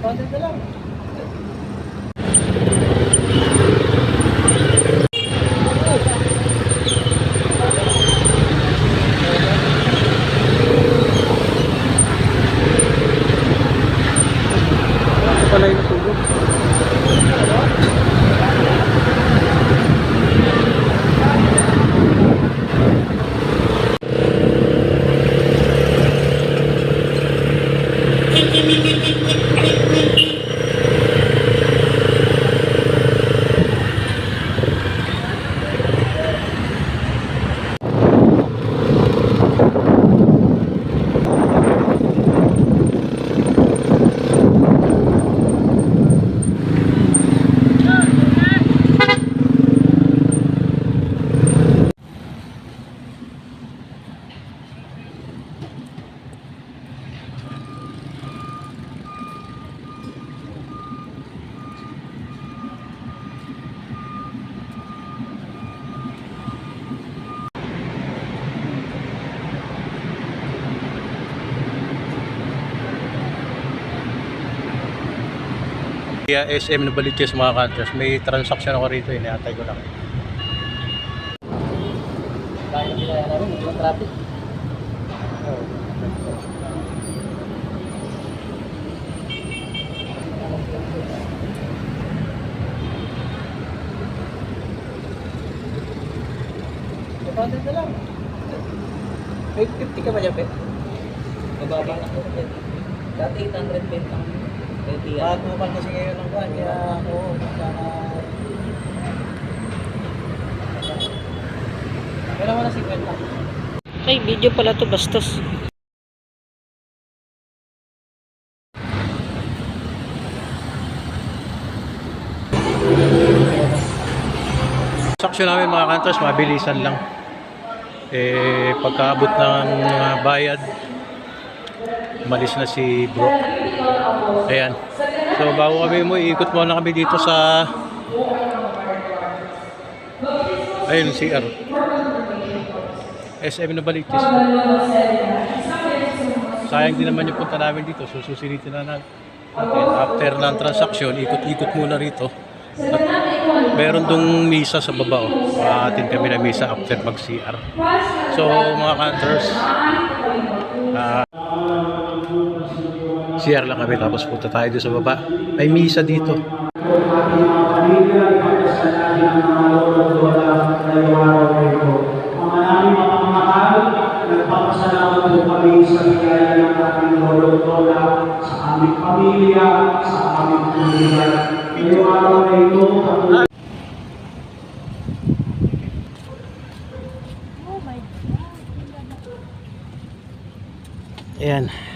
Kapatid na lang. Pala yung. Kaya SM na Baliches mga counters, may transaction ako rito, iniatay ko lang. Kaya nila namin, yung traffic. Kapatid na lang. 850 ka ba dyan, Pet? Mababa na. Dati 800 bed lang. Man kasi ngayon ang kuhan, kaya ako, sana... Kailan mo na 50? Ay, video pala to bastos. Transaction namin mga counters, mabilisan lang. Eh, pagkaabot ng mga bayad, umalis na si bro. Ayan. So, bago kami mo, ikot muna kami dito sa... Ayun, CR. SM na Baliches. Sayang din naman yung punta namin dito. So, susilitin na natin. After ng transaction, ikot-ikot muna rito. At meron dong misa sa baba. Oh. Atin kami na misa after mag-CR. So, mga counters, ah, CR lang kami tapos punta tayo doon sa baba. May misa dito. Nagpapasalamat po kami sa biyaya ng ating lolo sa aming pamilya, sa aming komunidad. Ngayong araw na ito, patuloy Ayan.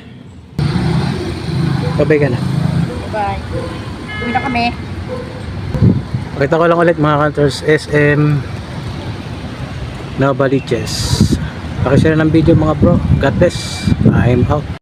Babay ka na. Bye. Uwi na kami. Pakita ko lang ulit mga counters, SM Novaliches. Pakishare ng video mga bro. God bless. I'm out.